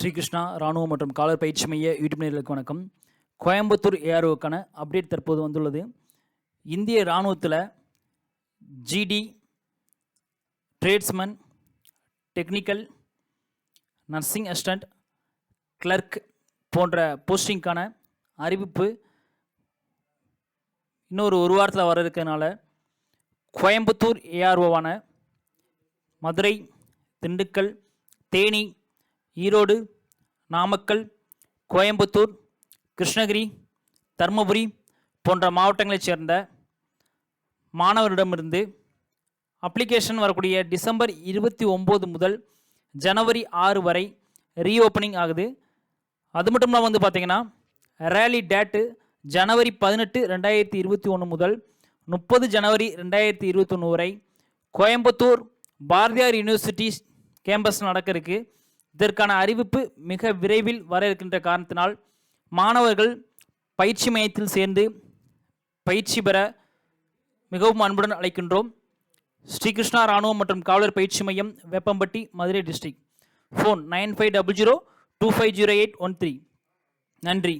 ஸ்ரீகிருஷ்ணா ராணுவ மற்றும் காலர் பயிற்சி மைய யூடியூப் நேர்களுக்கு வணக்கம். கோயம்புத்தூர் ஏஆர்ஓக்கான அப்டேட் தற்போது வந்துள்ளது. இந்திய இராணுவத்தில் GD tradesman technical nursing assistant clerk போன்ற போஸ்டிங்க்கான அறிவிப்பு இன்னொரு ஒரு வாரத்தில் வர இருக்கிறதுனால கோயம்புத்தூர் ஏஆர்ஓவான மதுரை திண்டுக்கல் தேனி ஈரோடு நாமக்கல் கோயம்புத்தூர் கிருஷ்ணகிரி தருமபுரி போன்ற மாவட்டங்களைச் சேர்ந்த மாணவரிடமிருந்து அப்ளிகேஷன் வரக்கூடிய டிசம்பர் இருபத்தி ஒம்பது முதல் ஜனவரி ஆறு வரை ரீஓப்பனிங் ஆகுது. அது மட்டும் இல்லாமல் வந்து பார்த்திங்கன்னா ரேலி டேட்டு ஜனவரி பதினெட்டு ரெண்டாயிரத்தி இருபத்தி ஒன்று முதல் முப்பது ஜனவரி ரெண்டாயிரத்தி இருபத்தொன்று வரை கோயம்புத்தூர் பாரதியார் யூனிவர்சிட்டி கேம்பஸ் நடக்க இதற்கான அறிவிப்பு மிக விரைவில் வர இருக்கின்ற காரணத்தினால் மாணவர்கள் பயிற்சி மையத்தில் சேர்ந்து பயிற்சி பெற மிகவும் அன்புடன் அழைக்கின்றோம். ஸ்ரீகிருஷ்ணா ராணுவம் மற்றும் காவலர் பயிற்சி மையம் Veppampatti Madurai district phone nine five double zero two five zero eight one three. நன்றி.